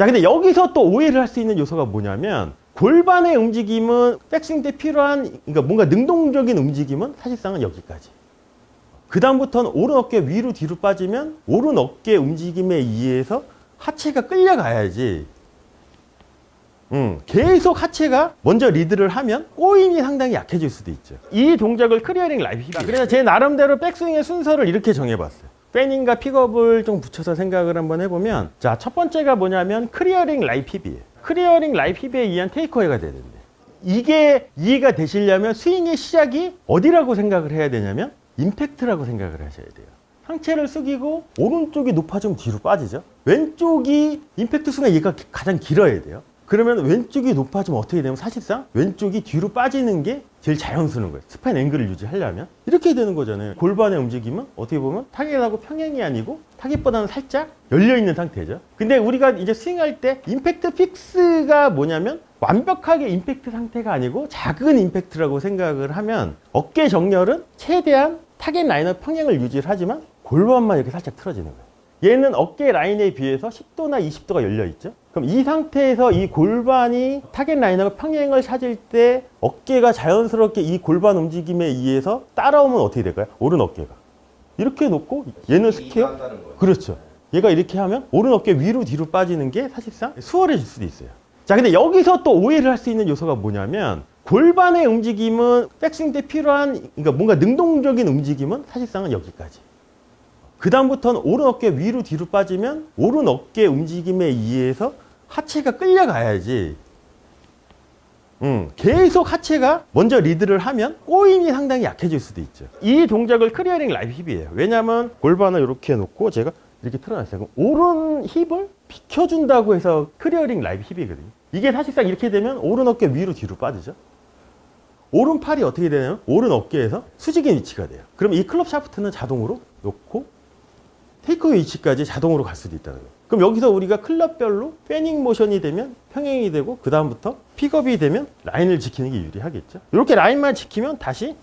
자, 근데 여기서 또 오해를 할 수 있는 요소가 뭐냐면 골반의 움직임은 백스윙 때 필요한 그러니까 뭔가 능동적인 움직임은 사실상은 여기까지. 그 다음부터는 오른 어깨 위로 뒤로 빠지면 오른 어깨 움직임에 의해서 하체가 끌려가야지. 음, 계속 하체가 먼저 리드를 하면 꼬임이 상당히 약해질 수도 있죠. 이 동작을 클리어링 라이브 힙. 그래서 제 나름대로 백스윙의 순서를 이렇게 정해봤어요. 패닝과 픽업을 좀 붙여서 생각을 한번 해보면 자, 첫 번째가 뭐냐면 힙이에요. 클리어링 라이브 힙에 의한 테이크어웨이가 돼야 된대. 이게 이해가 되시려면 스윙의 시작이 어디라고 생각을 해야 되냐면 임팩트라고 생각을 하셔야 돼요. 상체를 숙이고 오른쪽이 높아지면 뒤로 빠지죠. 왼쪽이 임팩트 순간 얘가 가장 길어야 돼요. 그러면 왼쪽이 높아지면 어떻게 되면 사실상 왼쪽이 뒤로 빠지는 게 제일 자연스러운 거예요. 스파인 앵글을 유지하려면 이렇게 되는 거잖아요. 골반의 움직임은 어떻게 보면 타겟하고 평행이 아니고 타겟보다는 살짝 열려 있는 상태죠. 근데 우리가 이제 스윙할 때 임팩트 픽스가 뭐냐면 완벽하게 임팩트 상태가 아니고 작은 임팩트라고 생각을 하면 어깨 정렬은 최대한 타겟 라인의 평행을 유지를 하지만 골반만 이렇게 살짝 틀어지는 거예요. 얘는 어깨 라인에 비해서 10도나 20도가 열려 있죠. 그럼 이 상태에서 이 골반이 타겟 라인하고 평행을 찾을 때 어깨가 자연스럽게 이 골반 움직임에 의해서 따라오면 어떻게 될까요? 오른 어깨가 이렇게 놓고 얘는 스퀘어. 그렇죠. 얘가 이렇게 하면 오른 어깨 위로 뒤로 빠지는 게 사실상 수월해질 수도 있어요. 자, 근데 여기서 또 오해를 할 수 있는 요소가 뭐냐면 골반의 움직임은 백스윙 때 필요한 그러니까 뭔가 능동적인 움직임은 사실상은 여기까지. 그 다음부터는 오른 어깨 위로 뒤로 빠지면 오른 어깨 움직임에 의해서 하체가 끌려가야지. 음, 계속 하체가 먼저 리드를 하면 꼬임이 상당히 약해질 수도 있죠. 이 동작을 클리어링 라이브 힙이에요. 왜냐하면 골반을 이렇게 놓고 제가 이렇게 틀어놨어요. 그럼 오른 힙을 비켜준다고 해서 클리어링 라이브 힙이거든요. 이게 사실상 이렇게 되면 오른 어깨 위로 뒤로 빠지죠. 오른팔이 어떻게 되냐면 오른 어깨에서 수직의 위치가 돼요. 그럼 이 클럽 샤프트는 자동으로 놓고 테이크어웨이 위치까지 자동으로 갈 수도 있다는 거예요. 그럼 여기서 우리가 클럽별로 패닝 모션이 되면 평행이 되고 그 다음부터 픽업이 되면 라인을 지키는 게 유리하겠죠. 이렇게 라인만 지키면 다시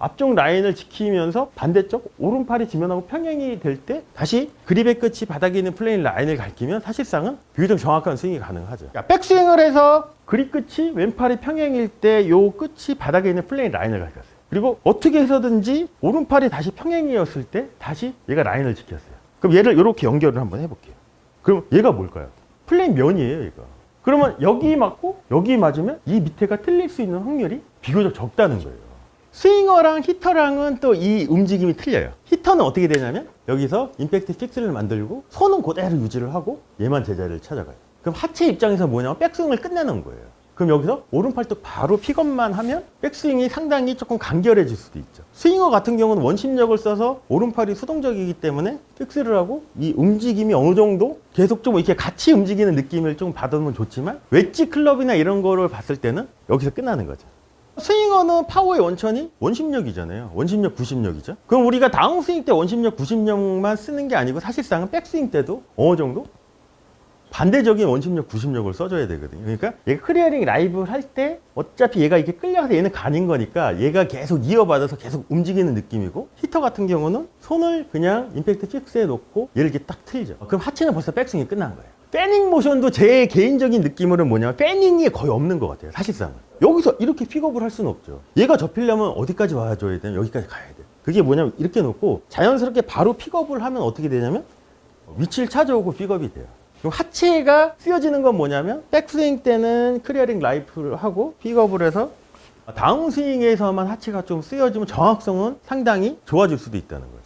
앞쪽 라인을 지키면서 반대쪽 오른팔이 지면하고 평행이 될 때 다시 그립의 끝이 바닥에 있는 플레인 라인을 가리키면 사실상은 비교적 정확한 스윙이 가능하죠. 그러니까 백스윙을 해서 그립 끝이 왼팔이 평행일 때 요 끝이 바닥에 있는 플레인 라인을 가리켰어요. 그리고 어떻게 해서든지 오른팔이 다시 평행이었을 때 다시 얘가 라인을 지켰어요. 그럼 얘를 이렇게 연결을 한번 해볼게요. 그럼 얘가 뭘까요? 플레인 면이에요, 얘가. 그러면 여기 맞고 여기 맞으면 이 밑에가 틀릴 수 있는 확률이 비교적 적다는 거예요. 스윙어랑 히터랑은 또 이 움직임이 틀려요. 히터는 어떻게 되냐면 여기서 임팩트 픽스를 만들고 손은 그대로 유지를 하고 얘만 제자리를 찾아가요. 그럼 하체 입장에서 뭐냐면 백스윙을 끝내는 거예요. 그럼 여기서 오른팔뚝 바로 픽업만 하면 백스윙이 상당히 조금 간결해질 수도 있죠. 스윙어 같은 경우는 원심력을 써서 오른팔이 수동적이기 때문에 픽스를 하고 이 움직임이 어느 정도 계속 좀 이렇게 같이 움직이는 느낌을 좀 받으면 좋지만 웨지 클럽이나 이런 거를 봤을 때는 여기서 끝나는 거죠. 스윙어는 파워의 원천이 원심력이잖아요. 원심력, 구심력이죠. 그럼 우리가 다운스윙 때 원심력, 구심력만 쓰는 게 아니고 사실상은 백스윙 때도 어느 정도 반대적인 원심력, 구심력을 써줘야 되거든요. 그러니까 얘가 클리어링 라이브를 할 때 어차피 얘가 이렇게 끌려가서 얘는 가는 거니까 얘가 계속 이어받아서 계속 움직이는 느낌이고 히터 같은 경우는 손을 그냥 임팩트 픽스에 놓고 얘를 이렇게 딱 틀죠. 그럼 하체는 벌써 백스윙이 끝난 거예요. 패닝 모션도 제 개인적인 느낌으로는 뭐냐면 패닝이 거의 없는 것 같아요. 사실상은. 여기서 이렇게 픽업을 할 수는 없죠. 얘가 접히려면 어디까지 와줘야 되냐면 여기까지 가야 돼요. 그게 뭐냐면 이렇게 놓고 자연스럽게 바로 픽업을 하면 어떻게 되냐면 위치를 찾아오고 픽업이 돼요. 하체가 쓰여지는 건 뭐냐면 백스윙 때는 클리어링 라이프를 하고 픽업을 해서 다운스윙에서만 하체가 좀 쓰여지면 정확성은 상당히 좋아질 수도 있다는 거죠.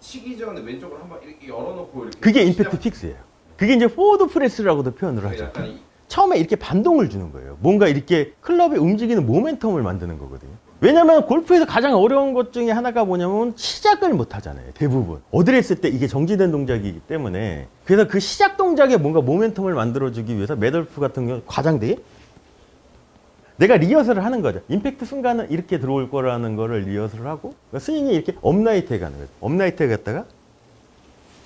치기 전에 왼쪽을 한번 이렇게 열어놓고 이렇게 그게 임팩트 픽스예요. 그게 이제 포워드 프레스라고도 표현을 하죠. 약간 이- 처음에 이렇게 반동을 주는 거예요. 뭔가 이렇게 클럽이 움직이는 모멘텀을 만드는 거거든요. 왜냐면 골프에서 가장 어려운 것 중에 하나가 뭐냐면 시작을 못 하잖아요. 대부분. 어드레스 때 이게 정지된 동작이기 때문에. 그래서 그 시작 동작에 뭔가 모멘텀을 만들어주기 위해서 매덜프 같은 경우 과장되게 내가 리허설을 하는 거죠. 임팩트 순간은 이렇게 들어올 거라는 거를 리허설을 하고 그러니까 스윙이 이렇게 업라이트에 가는 거죠. 업라이트에 갔다가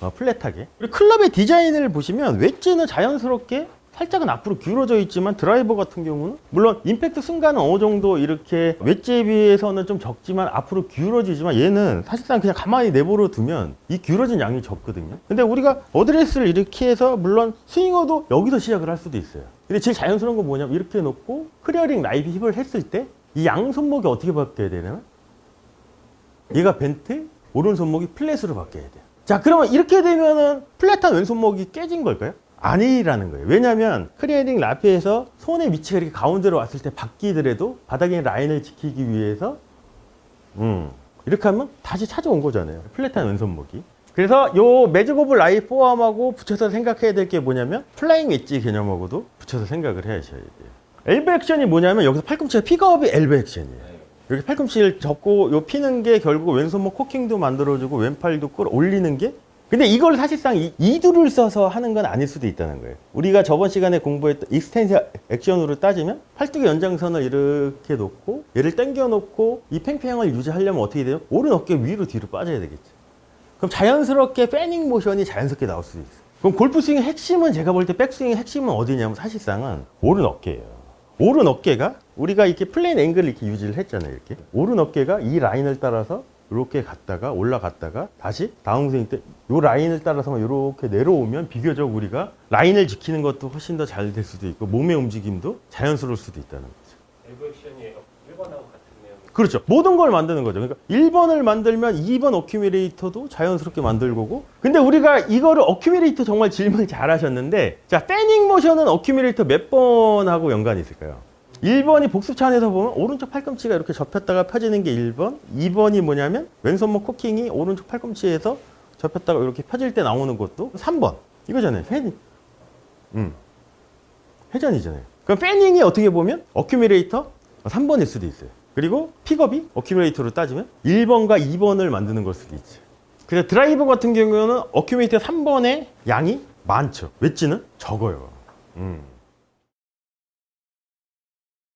어, 플랫하게. 그리고 클럽의 디자인을 보시면 웨지는 자연스럽게 살짝은 앞으로 기울어져 있지만 드라이버 같은 경우는 물론 임팩트 순간은 어느 정도 이렇게 웨지에 비해서는 좀 적지만 앞으로 기울어지지만 얘는 사실상 그냥 가만히 내버려 두면 이 기울어진 양이 적거든요. 근데 우리가 어드레스를 이렇게 해서 물론 스윙어도 여기서 시작을 할 수도 있어요. 근데 제일 자연스러운 건 뭐냐면 이렇게 놓고 클리어링 라이브 힙을 했을 때 이 양 손목이 어떻게 바뀌어야 되냐면 얘가 벤트, 오른 손목이 플랫으로 바뀌어야 돼요. 자, 그러면 이렇게 되면은 플랫한 왼손목이 깨진 걸까요? 아니라는 거예요. 왜냐하면 크리에링 라페에서 손의 위치가 이렇게 가운데로 왔을 때 바뀌더라도 바닥에 라인을 지키기 위해서 음, 이렇게 하면 다시 찾아온 거잖아요. 플랫한 왼손목이. 그래서 요 매직 오브 라이 포함하고 붙여서 생각해야 될 게 뭐냐면 플라잉 웨지 개념하고도 붙여서 생각을 해야셔야 돼요. 엘베 액션이 뭐냐면 여기서 팔꿈치가 픽업이 엘베 액션이에요. 여기 팔꿈치를 접고 요 피는 게 결국 왼손목 코킹도 만들어주고 왼팔도 끌어올리는 게 근데 이걸 사실상 이, 이두를 써서 하는 건 아닐 수도 있다는 거예요. 우리가 저번 시간에 공부했던 익스텐시 액션으로 따지면 팔뚝의 연장선을 이렇게 놓고 얘를 당겨 놓고 이 팽팽함을 유지하려면 어떻게 돼요? 오른 어깨 위로 뒤로 빠져야 되겠죠. 그럼 자연스럽게 패닝 모션이 자연스럽게 나올 수도 있어요. 그럼 골프 스윙의 핵심은 제가 볼 때 백스윙의 핵심은 어디냐면 사실상은 오른 어깨예요. 오른 어깨가 우리가 이렇게 플레인 앵글을 이렇게 유지를 했잖아요. 이렇게 오른 어깨가 이 라인을 따라서 이렇게 갔다가 올라갔다가 다시 다운스윙 때이 라인을 따라서 이렇게 내려오면 비교적 우리가 라인을 지키는 것도 훨씬 더 잘 될 수도 있고 몸의 움직임도 자연스러울 수도 있다는 거죠. 액션이 1번하고 같은 내용. 그렇죠. 모든 걸 만드는 거죠. 그러니까 1번을 만들면 2번 어큐뮬레이터도 자연스럽게 만들 거고. 근데 우리가 이거를 어큐뮬레이터 정말 질문 잘 하셨는데, 자, 패닝 모션은 어큐뮬레이터 몇 번하고 연관이 있을까요? 1번이 복습찬에서 보면 오른쪽 팔꿈치가 이렇게 접혔다가 펴지는 게 1번. 2번이 뭐냐면 왼손목 코킹이 오른쪽 팔꿈치에서 접혔다가 이렇게 펴질 때 나오는 것도 3번. 이거잖아요. 패닝. 음. 회전이잖아요. 그럼 패닝이 어떻게 보면 어큐뮬레이터 3번일 수도 있어요. 그리고 픽업이 어큐뮬레이터로 따지면 1번과 2번을 만드는 걸 수도 있죠. 그래서 드라이버 같은 경우는 어큐뮬레이터 3번의 양이 많죠. 웨지는 적어요. 음.